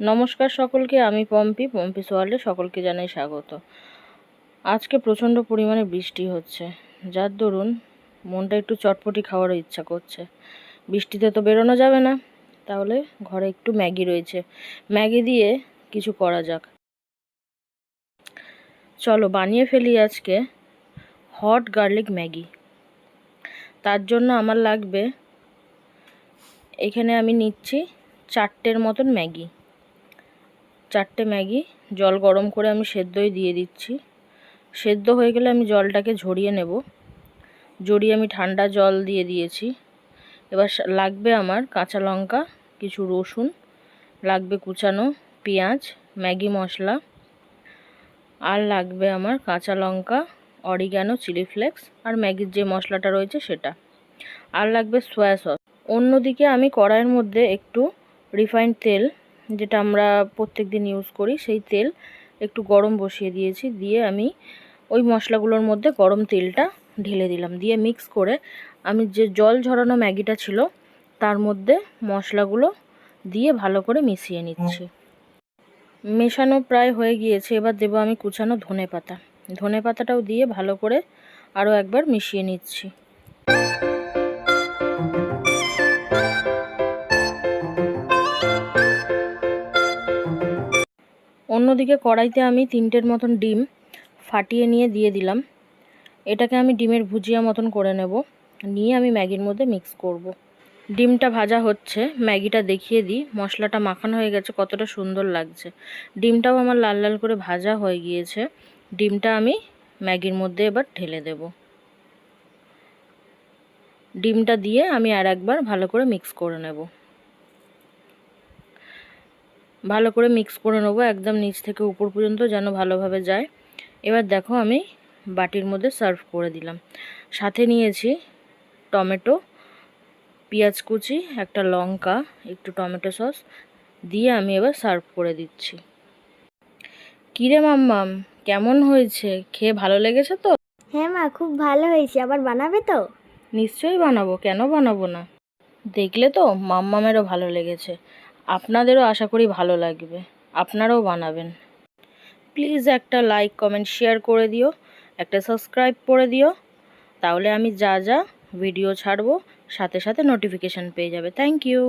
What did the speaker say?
নমস্কার সকলকে, আমি পম্পি পম্পি সোয়ালে সকলকে জানাই স্বাগত। আজকে প্রচণ্ড পরিমাণে বৃষ্টি হচ্ছে। যার দরুন মনটা একটু চটপটি খাওয়ারও ইচ্ছা করছে। বৃষ্টিতে তো বেরোনো যাবে না। তাহলে ঘরে একটু ম্যাগি রয়েছে। ম্যাগি দিয়ে কিছু করা যাক। চলো বানিয়ে ফেলি আজকে হট গার্লিক ম্যাগি। তার জন্য আমার লাগবে, এখানে আমি নিচ্ছি চারটের মতন ম্যাগি। চারটে ম্যাগি, জল গরম করে আমি সেদ্ধই দিয়ে দিচ্ছি। সেদ্ধ হয়ে গেলে আমি জলটাকে ঝরিয়ে নেব। জড়িয়ে আমি ঠান্ডা জল দিয়ে দিয়েছি। এবার লাগবে আমার কাঁচা লঙ্কা, কিছু রসুন, লাগবে কুচানো পেঁয়াজ, ম্যাগি মশলা, আর লাগবে আমার কাঁচা লঙ্কা অরিগ্যানো চিলি ফ্লেক্স, আর ম্যাগির যে মশলাটা রয়েছে সেটা। আর লাগবে সয়া সস। অন্যদিকে আমি কড়াইয়ের মধ্যে একটু রিফাইন্ড তেল যেটা আমরা প্রত্যেক দিন ইউজ করি, সেই তেল একটু গরম বসিয়ে দিয়েছি। দিয়ে আমি ওই মশলাগুলোর মধ্যে গরম তেলটা ঢেলে দিলাম। দিয়ে মিক্স করে আমি যে জল ঝরানো ম্যাগিটা ছিল, তার মধ্যে মশলাগুলো দিয়ে ভালো করে মিশিয়ে নিচ্ছি। মেশানো প্রায় হয়ে গিয়েছে, এবার দেবো আমি কুচানো ধনে পাতা ধনে পাতাটাও দিয়ে ভালো করে আরও একবার মিশিয়ে নিচ্ছি। অন্যদিকে কড়াইতে আমি তিনটের মতন ডিম ফাটিয়ে নিয়ে দিয়ে দিলাম। এটাকে আমি ডিমের ভুজিয়া মতন করে নেব। নিয়ে আমি ম্যাগির মধ্যে মিক্স করব। ডিমটা ভাজা হচ্ছে। ম্যাগিটা দেখিয়ে দিই। মশলাটা মাখানো হয়ে গেছে, কতটা সুন্দর লাগছে। ডিমটাও আমার লাল লাল করে ভাজা হয়ে গিয়েছে। ডিমটা আমি ম্যাগির মধ্যে এবার ঢেলে দেব। ডিমটা দিয়ে আমি আর একবার ভালো করে মিক্স করে নেব। ভালো করে মিক্স করে নেব একদম নিচ থেকে উপর পর্যন্ত যেন ভালোভাবে যায়। এবার দেখো আমি বাটির মধ্যে সার্ভ করে দিলাম। সাথে নিয়েছি টমেটো পেঁয়াজ কুচি একটা লঙ্কা একটু টমেটো সস দিয়ে আমি এবার সার্ভ করে দিচ্ছি। কিরে মাম্মাম কেমন হয়েছে? খেয়ে ভালো লেগেছে তো? হ্যাঁ মা খুব ভালো হয়েছে। আবার বানাবে তো? নিশ্চয়ই বানাবো। কেন বানাবো না? দেখলে তো মাম্মামেরও ভালো লেগেছে। আপনাদেরও আশা করি ভালো লাগবে। আপনারাও বানাবেন। প্লিজ একটা লাইক, কমেন্ট, শেয়ার করে দিও। একটা সাবস্ক্রাইব করে দিও। তাহলে আমি যা যা ভিডিও ছাড়বো, সাথে সাথে নোটিফিকেশান পেয়ে যাবে। Thank you.